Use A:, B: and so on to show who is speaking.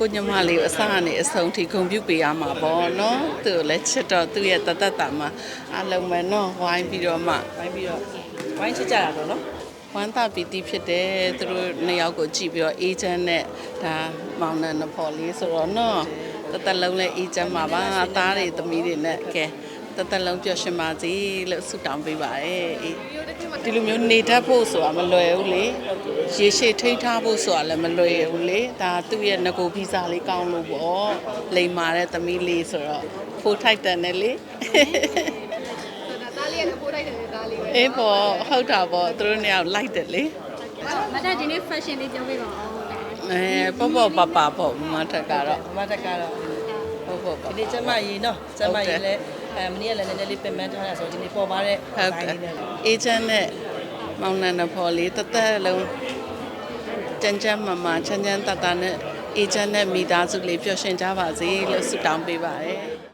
A: ကိုညမလေးကိုအစကနေအဆုံးထိဂုဏ်ပြုပေးရမှာပေါ့နော်သူကိုလည်းချစ်တော့သူ့ရဲ့တသက်တာမှာအလုံးမဲ့နော်ဝိုင်းပြီးတော့မှ
B: ဝိုင်းပြီးတော့ဝိုင်းချစ်ကြတာတော့နော်
A: ဝမ်းသာပီတိဖြစ်တယ်သူတို့နှစ်ယောက်ကိုကြည့်ပြီးတော့အေဂျင့်နဲ့ဒါမောင်နှံနဖော်လေးဆိုတော့နော်တသက်လုံးလည်းအေဂျင့်မှာပါသားတွေသမီးတွေနဲ့ကဲ တသက်လုံးပျော်ရွှင်ပါစေလို့ဆုတောင်းပေးပါတယ်အေးဒီလိုမျိုးနေတတ်ဖို့ဆိုတာမလွယ်ဘူးလေရေရှည်ထိန်းထားဖို့ဆိုတာလည်းမလွယ်ဘူးလေဒါသူ့ရဲ့ငကိုဗီဇာလေးကောင်းလို့ပေါ့လိမ်မာတဲ့သမီးလေးဆိုတော့ဖိုးထိုက်တယ်နဲ့လေ
C: ဒါလေးကပိုးလိုက်တယ်ဒါလေးပဲ
A: အေးပေါ့ဟုတ်တာပေါ့သူတို့နှစ်ယောက်လိုက်တယ်လေ
C: မတ်ဒီနေ့ fashion လေးပြောပြပါဦး
A: အဲပေါ့ပေါ့ပါပါပေါ့မမထက်ကတော့
B: မတက်ကတော့
A: ဟုတ်ပေါ့ပါ
B: ဒီနေ့ကျမကြီးနော်ကျမကြီးလည်း အဲမနေ့ကလည်းနည်းနည်းလေးပြင်ပန်းထားတာဆိုတော့ဒီနေ့ပေါ်ပါတဲ့
A: ဟုတ်တယ်အေဂျင့်နဲ့မောင်နှံနဖော်လေးတသက်လုံးကြမ်းကြမ်းမမချမ်းချမ်းတတနဲ့အေဂျင့်နဲ့မိသားစုလေးပျော်ရွှင်ကြပါစေလို့ဆုတောင်းပေးပါတယ်